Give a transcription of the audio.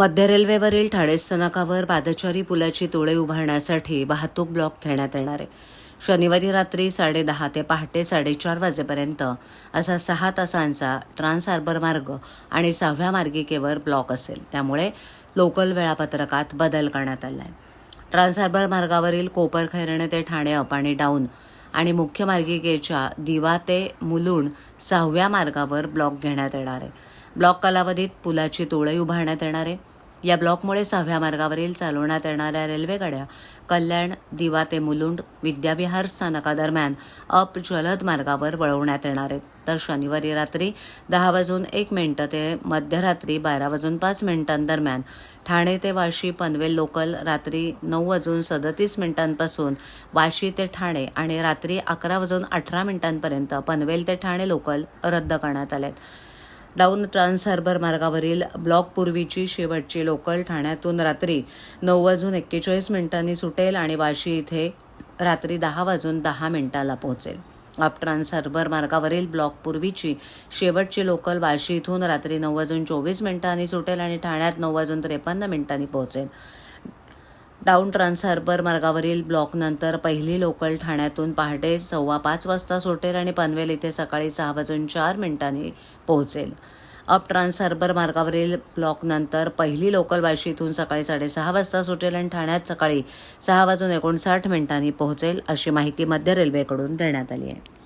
मध्य रेल्वेवरील ठाणे स्थानकावर पादचारी पुलाची तोडे उभारण्यासाठी वाहतूक ब्लॉक घेण्यात येणार आहे. शनिवारी रात्री साडेदहा ते पहाटे साडेचार वाजेपर्यंत असा सहा तासांचा ट्रान्स हार्बर मार्ग आणि सहाव्या मार्गिकेवर ब्लॉक असेल. त्यामुळे लोकल वेळापत्रकात बदल करण्यात आला आहे. ट्रान्स हार्बर मार्गावरील कोपर खैरणे ते ठाणे अप आणि डाऊन आणि मुख्य मार्गिकेच्या दिवा ते मुलुंड सहाव्या मार्गावर ब्लॉक घेण्यात येणार आहे. ब्लॉक कालावधीत पुलाची तोडही उभारण्यात येणार आहे. या ब्लॉकमुळे सहाव्या मार्गावरील चालवण्यात येणाऱ्या रेल्वेगाड्या कल्याण दिवा ते मुलुंड विद्याविहार स्थानकादरम्यान अप जलद मार्गावर वळवण्यात येणार आहेत. तर शनिवारी रात्री दहा वाजून एक मिनिटं ते मध्यरात्री बारा वाजून पाच मिनिटांदरम्यान ठाणे ते वाशी पनवेल लोकल रात्री नऊ वाजून सदतीस मिनिटांपासून वाशी ते ठाणे आणि रात्री अकरा वाजून अठरा मिनिटांपर्यंत पनवेल ते ठाणे लोकल रद्द करण्यात आले डाऊन ट्रान्स हार्बर मार्गावरील ब्लॉक पूर्वीची शेवटची लोकल ठाण्यातून रात्री नऊ वाजून एक्केचाळीस मिनिटांनी सुटेल आणि वाशी इथे रात्री दहा वाजून दहा मिनिटाला पोहोचेल. अप ट्रान्स हार्बर मार्गावरील ब्लॉक पूर्वीची शेवटची लोकल वाशी इथून रात्री नऊ वाजून चोवीस मिनिटांनी सुटेल आणि ठाण्यात नऊ वाजून त्रेपन्न मिनिटांनी पोहोचेल. डाऊन ट्रान्स हार्बर मार्गावरील ब्लॉकनंतर पहिली लोकल ठाण्यातून पहाटे सव्वा पाच वाजता सुटेल आणि पनवेल इथे सकाळी सहा वाजून चार मिनिटांनी पोहोचेल. अप ट्रान्स हार्बर मार्गावरील ब्लॉकनंतर पहिली लोकल वाशीतून सकाळी साडेसहा वाजता सुटेल आणि ठाण्यात सकाळी सहा वाजून एकोणसाठ मिनिटांनी पोहोचेल अशी माहिती मध्य रेल्वेकडून देण्यात आली आहे.